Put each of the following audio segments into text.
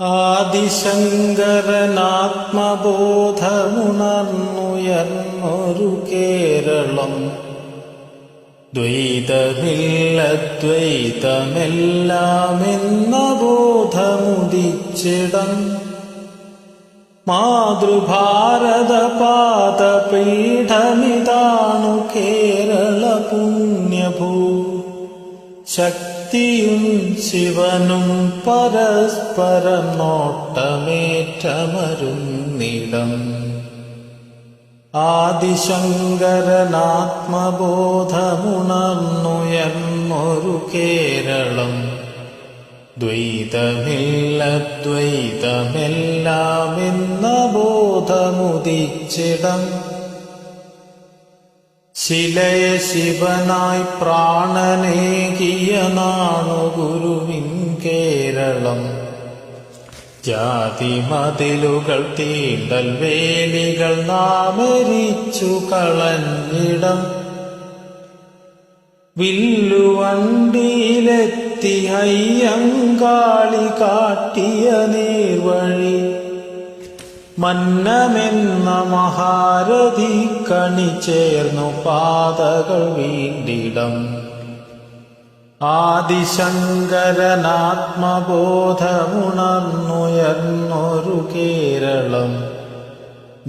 ആദിശങ്കരനാത്മബോധമുണർന്നുയർന്നൊരു കേരളം. ദ്വൈതമില്ലദ്വൈതമെല്ലാമെന്ന ബോധമുദിച്ചിടം മാതൃഭാരത പാദപീഠമിതാണു കേരള പുണ്യഭൂ ശക്തിയും ശിവനും പരസ്പരം നോട്ടമേറ്റമരുന്നിടം ആദിശങ്കരനാത്മബോധമുണർന്നുയർന്നൊരു കേരളം. ദ്വൈതമില്ലദ്വൈതമെല്ലാമെന്ന ബോധമുദിച്ചിടം. ശിലയ ശിവനായി പ്രാണനേകിയ നാണു ഗുരുവിൻ കേരളം. ജാതി മതിലുകൾ തീണ്ടൽ വേലികൾ നാമരിച്ചു കളഞ്ഞിടം. വില്ലുവണ്ടിയിലെത്തി അയ്യങ്കാളി കാട്ടിയ നീർവഴി. മന്നമെന്ന മഹാരഥി കണി ചേർന്നു പാതകൾ വീണ്ടിടം. ആദിശങ്കരനാത്മബോധമുണർന്നുയർന്നൊരു കേരളം.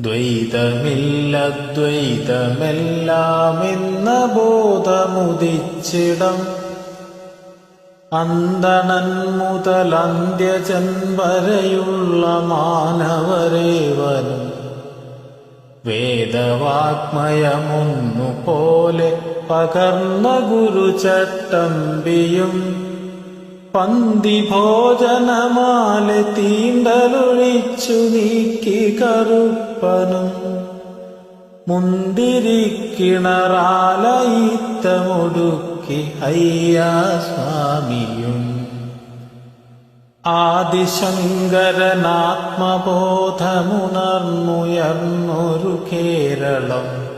ദ്വൈതമില്ലദ്വൈതമെല്ലാമെന്ന ബോധമുദിച്ചിടം. അന്തണൻ മുതൽ അന്ത്യജൻ വരെയുള്ള മാനവരേവനും വേദവാഗ്മയമൊന്നുപോലെ പകർന്ന ഗുരുചട്ടമ്പിയും പന്തി ഭോജനമാല തീണ്ടലൊഴിച്ചു നീക്കി കറുപ്പനും മുന്തിരിക്കിണറാലയിത്തമൊടുക്കി അയ്യാ സ്വാമിയും. ആദിശങ്കരനാത്മബോധമുണർന്നുയർന്നൊരു കേരളം.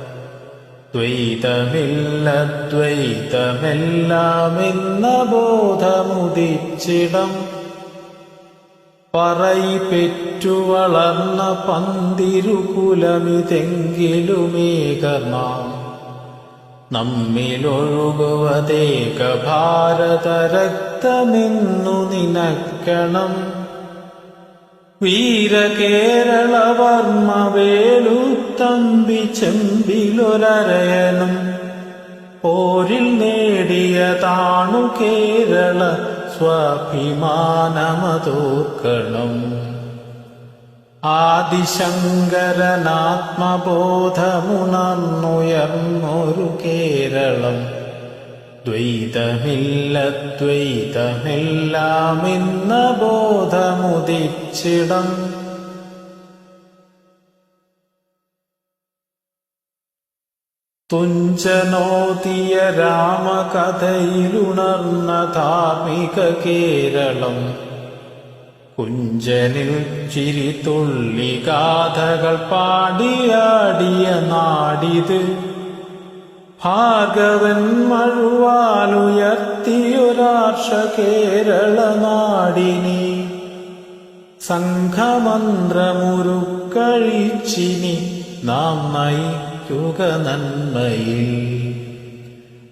ദ്വൈതമില്ലദ്വൈതമെല്ലാമെന്ന ബോധമുദിച്ചിടം. പറയി പെറ്റു വളർന്ന പന്തിരുകുലമിതെങ്കിലുമേകനാം നമ്മിലൊഴുകുവതേക ഭാരതരക്തമെന്നു നിനക്കണം. വീരകേരളവർമ്മ വേലുത്തമ്പി ചെമ്പിലൊരയനും പോരിൽ നേടിയതാണു കേരള സ്വാഭിമാനമതോർക്കണം. ആദിശങ്കരനാത്മബോധമുണർന്നുയർന്നൊരു കേരളം. ദ്വൈതമില്ലദ്വൈതമെല്ലാമെന്ന ബോധമുദിച്ചിടം. തുഞ്ചനോതിയ രാമകഥയിലുണർന്ന ധാർമ്മിക കേരളം. കുഞ്ചനിൽ ചിരി തുള്ളി ഗാഥകൾ പാടിയാടിയ നാടിത്. ഭാഗവൻ മഴുവാലുയർത്തിയൊരാർഷ കേരള നാടിനി. സംഘമന്ത്രമുരുക്കഴിച്ചിനി നാം നയിക്കുക നന്മയിൽ.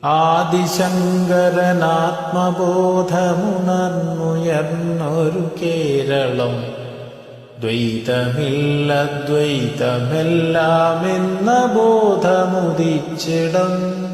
ആദിശങ്കരനാത്മബോധമുണർന്നുയർന്നൊരു കേരളം. ദ്വൈതമില്ലദ്വൈതമെല്ലാമെന്ന ബോധമുദിച്ചിടം.